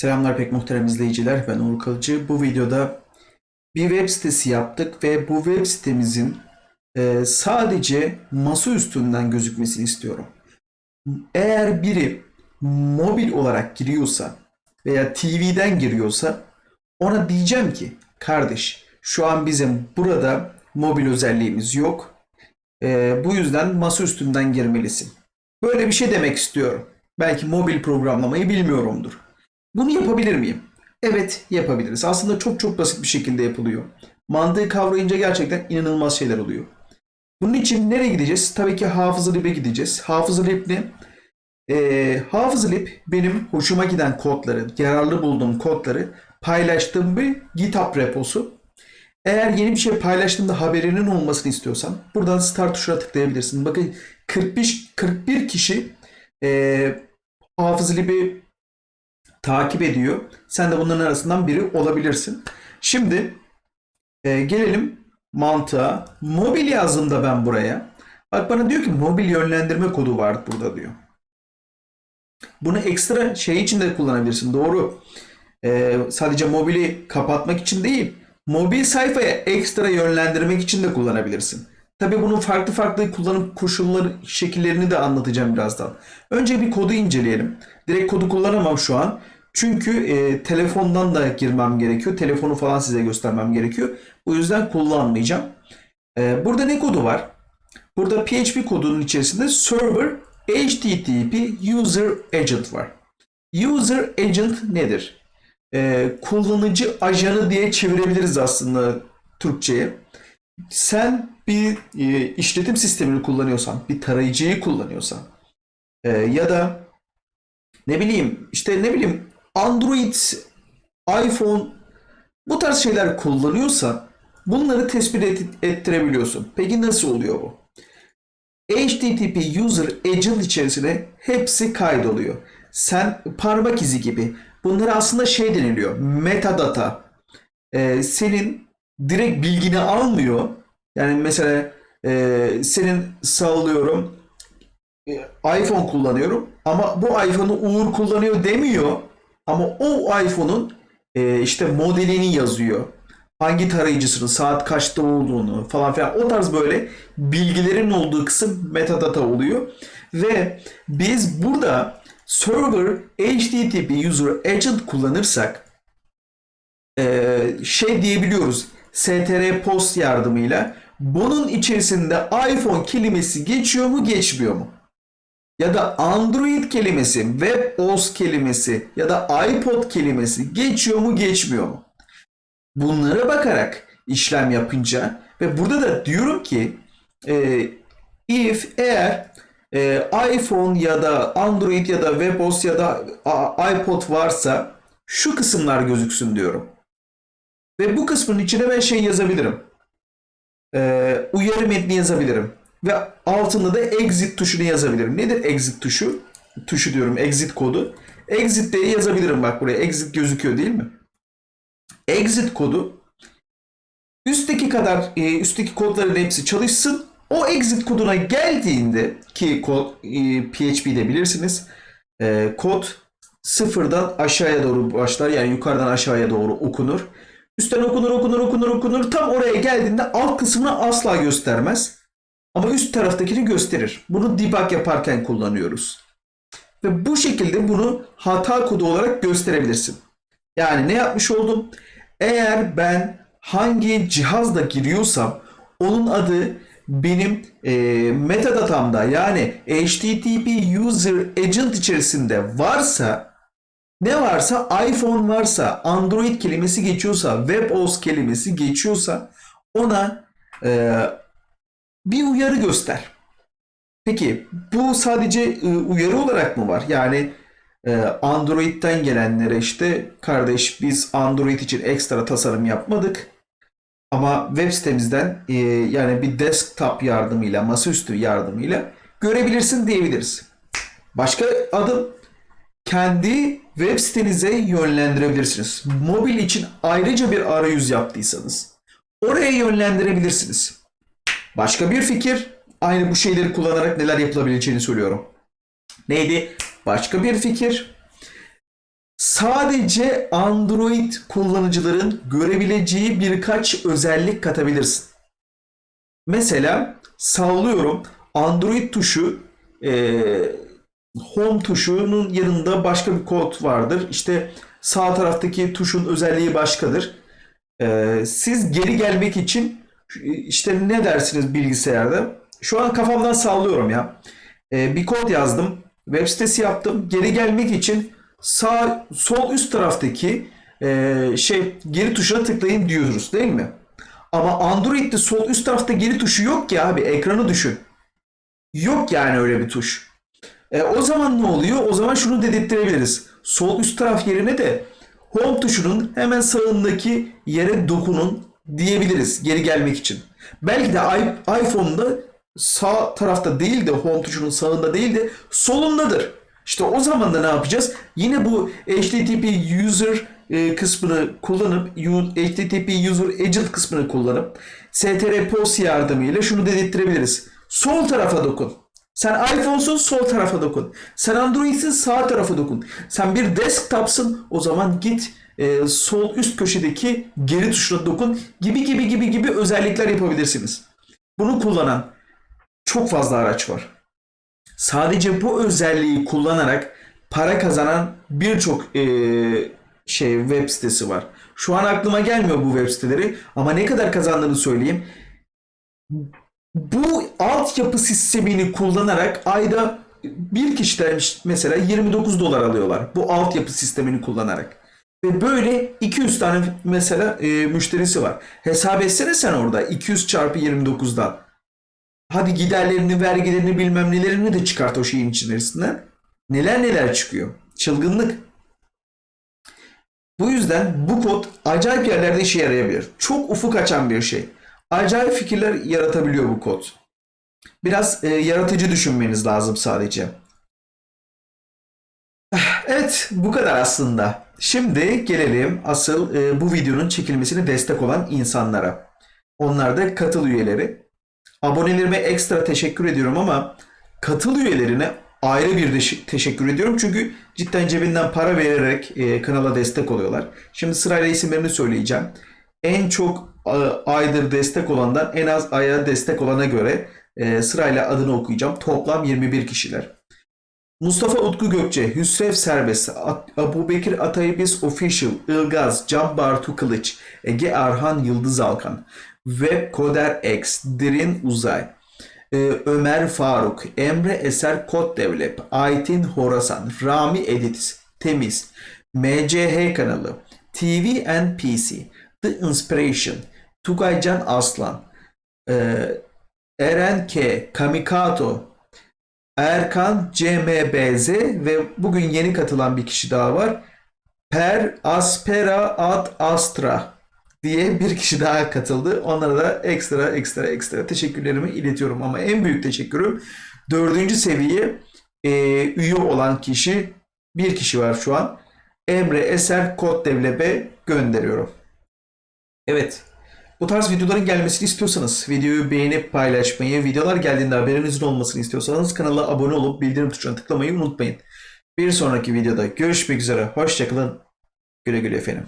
Selamlar pek muhterem izleyiciler. Ben Uğur Kalıcı. Bu videoda bir web sitesi yaptık ve bu web sitemizin e, sadece masa üstünden gözükmesini istiyorum. Eğer biri mobil olarak giriyorsa veya TV'den giriyorsa ona diyeceğim ki kardeş şu an bizim burada mobil özelliğimiz yok. E, bu yüzden masa üstünden girmelisin. Böyle bir şey demek istiyorum. Belki mobil programlamayı bilmiyorumdur. Bunu yapabilir miyim? Evet yapabiliriz. Aslında çok çok basit bir şekilde yapılıyor. Mantığı kavrayınca gerçekten inanılmaz şeyler oluyor. Bunun için nereye gideceğiz? Tabii ki Hafızı Lib'e gideceğiz. Hafızı Lib ne? Ee, Hafızı Lib benim hoşuma giden kodları, yararlı bulduğum kodları paylaştığım bir GitHub reposu. Eğer yeni bir şey paylaştığımda haberinin olmasını istiyorsan buradan start tuşuna tıklayabilirsin. Bakın 45 41 kişi e, Hafız Lib'i takip ediyor. Sen de bunların arasından biri olabilirsin. Şimdi e, gelelim mantığa. Mobil yazdığımda ben buraya. Bak bana diyor ki mobil yönlendirme kodu var burada diyor. Bunu ekstra şey için de kullanabilirsin. Doğru. E, sadece mobili kapatmak için değil. Mobil sayfaya ekstra yönlendirmek için de kullanabilirsin. Tabii bunun farklı farklı kullanım koşulları şekillerini de anlatacağım birazdan. Önce bir kodu inceleyelim. Direkt kodu kullanamam şu an. Çünkü e, telefondan da girmem gerekiyor. Telefonu falan size göstermem gerekiyor. Bu yüzden kullanmayacağım. E, burada ne kodu var? Burada PHP kodunun içerisinde server HTTP user agent var. User agent nedir? E, kullanıcı ajanı diye çevirebiliriz aslında Türkçe'ye. Sen bir e, işletim sistemini kullanıyorsan, bir tarayıcıyı kullanıyorsan e, ya da ne bileyim işte ne bileyim Android, iPhone bu tarz şeyler kullanıyorsan bunları tespit et- ettirebiliyorsun. Peki nasıl oluyor bu? HTTP User Agent içerisine hepsi kaydoluyor. Sen parmak izi gibi. Bunlara aslında şey deniliyor. Metadata. Ee, senin direkt bilgini almıyor. Yani mesela e, senin sallıyorum e, iPhone kullanıyorum ama bu iPhone'u Uğur kullanıyor demiyor. Ama o iPhone'un e, işte modelini yazıyor. Hangi tarayıcısının saat kaçta olduğunu falan filan o tarz böyle bilgilerin olduğu kısım metadata oluyor. Ve biz burada server HTTP user agent kullanırsak e, şey diyebiliyoruz str post yardımıyla bunun içerisinde iPhone kelimesi geçiyor mu geçmiyor mu? Ya da Android kelimesi, WebOS kelimesi ya da iPod kelimesi geçiyor mu geçmiyor mu? Bunlara bakarak işlem yapınca ve burada da diyorum ki e, if eğer e, iPhone ya da Android ya da WebOS ya da iPod varsa şu kısımlar gözüksün diyorum. Ve bu kısmın içine ben şey yazabilirim. Ee, uyarı metni yazabilirim. Ve altında da exit tuşunu yazabilirim. Nedir exit tuşu? Tuşu diyorum exit kodu. Exit diye yazabilirim bak buraya. Exit gözüküyor değil mi? Exit kodu üstteki kadar e, üstteki kodların hepsi çalışsın. O exit koduna geldiğinde ki kod e, PHP'de bilirsiniz. e, kod sıfırdan aşağıya doğru başlar. Yani yukarıdan aşağıya doğru okunur. Üstten okunur okunur okunur okunur. Tam oraya geldiğinde alt kısmını asla göstermez. Ama üst taraftakini gösterir. Bunu debug yaparken kullanıyoruz. Ve bu şekilde bunu hata kodu olarak gösterebilirsin. Yani ne yapmış oldum? Eğer ben hangi cihazda giriyorsam onun adı benim e, metadatamda yani HTTP User Agent içerisinde varsa ne varsa iPhone varsa Android kelimesi geçiyorsa WebOS kelimesi geçiyorsa ona e, bir uyarı göster. Peki bu sadece e, uyarı olarak mı var? Yani e, Android'den gelenlere işte kardeş biz Android için ekstra tasarım yapmadık. Ama web sitemizden e, yani bir desktop yardımıyla, masaüstü yardımıyla görebilirsin diyebiliriz. Başka adım kendi web sitenize yönlendirebilirsiniz. Mobil için ayrıca bir arayüz yaptıysanız oraya yönlendirebilirsiniz. Başka bir fikir, aynı bu şeyleri kullanarak neler yapılabileceğini söylüyorum. Neydi? Başka bir fikir. sadece Android kullanıcıların görebileceği birkaç özellik katabilirsin. Mesela sallıyorum Android tuşu eee, Home tuşunun yanında başka bir kod vardır. İşte sağ taraftaki tuşun özelliği başkadır. Eee, siz geri gelmek için işte ne dersiniz bilgisayarda? Şu an kafamdan sallıyorum ya. Eee, bir kod yazdım. Web sitesi yaptım. Geri gelmek için sağ sol üst taraftaki eee, şey geri tuşuna tıklayın diyoruz değil mi? Ama Android'de sol üst tarafta geri tuşu yok ki abi. Ekranı düşün. Yok yani öyle bir tuş. E, o zaman ne oluyor? O zaman şunu dedirttirebiliriz. Sol üst taraf yerine de Home tuşunun hemen sağındaki yere dokunun diyebiliriz geri gelmek için. Belki de iPhone'da sağ tarafta değil de Home tuşunun sağında değil de solundadır. İşte o zaman da ne yapacağız? Yine bu HTTP user e, kısmını kullanıp HTTP user agent kısmını kullanıp STR POS yardımıyla şunu dedirttirebiliriz. Sol tarafa dokun. Sen iPhone'sun sol tarafa dokun. Sen Android'sin sağ tarafa dokun. Sen bir desktop'sın o zaman git e, sol üst köşedeki geri tuşuna dokun gibi gibi gibi gibi özellikler yapabilirsiniz. Bunu kullanan çok fazla araç var. Sadece bu özelliği kullanarak para kazanan birçok e, şey web sitesi var. Şu an aklıma gelmiyor bu web siteleri ama ne kadar kazandığını söyleyeyim bu altyapı sistemini kullanarak ayda bir kişiden mesela 29 dolar alıyorlar. Bu altyapı sistemini kullanarak. Ve böyle 200 tane mesela e, müşterisi var. Hesap etsene sen orada 200 çarpı 29'dan. Hadi giderlerini, vergilerini bilmem nelerini de çıkart o şeyin içerisinden. Neler neler çıkıyor. Çılgınlık. Bu yüzden bu kod acayip yerlerde işe yarayabilir. Çok ufuk açan bir şey. Acayip fikirler yaratabiliyor bu kod. Biraz e, yaratıcı düşünmeniz lazım sadece. Evet, bu kadar aslında. Şimdi gelelim asıl e, bu videonun çekilmesine destek olan insanlara. Onlar da katıl üyeleri. Abonelerime ekstra teşekkür ediyorum ama katıl üyelerine ayrı bir de teşekkür ediyorum. Çünkü cidden cebinden para vererek e, kanala destek oluyorlar. Şimdi sırayla isimlerini söyleyeceğim. En çok e, aydır destek olandan en az aya destek olana göre e, sırayla adını okuyacağım. Toplam 21 kişiler. Mustafa Utku Gökçe, Hüsrev Serbest, Abu Bekir Atayibiz Official, Ilgaz, Can Bartu Kılıç, Ege Arhan Yıldız Alkan, Web Koder X, Dirin Uzay, e, Ömer Faruk, Emre Eser Kod Develop, Aytin Horasan, Rami Edit, Temiz, MCH kanalı, TV and PC, The Inspiration, Tugaycan Aslan, e, Eren K, Kamikato, Erkan CMBZ ve bugün yeni katılan bir kişi daha var. Per Aspera Ad Astra diye bir kişi daha katıldı. Onlara da ekstra ekstra ekstra teşekkürlerimi iletiyorum. Ama en büyük teşekkürüm dördüncü seviye e, üye olan kişi bir kişi var şu an. Emre Eser Kod Devlep'e gönderiyorum. Evet. Bu tarz videoların gelmesini istiyorsanız videoyu beğenip paylaşmayı, videolar geldiğinde haberinizin olmasını istiyorsanız kanala abone olup bildirim tuşuna tıklamayı unutmayın. Bir sonraki videoda görüşmek üzere. Hoşçakalın. Güle güle efendim.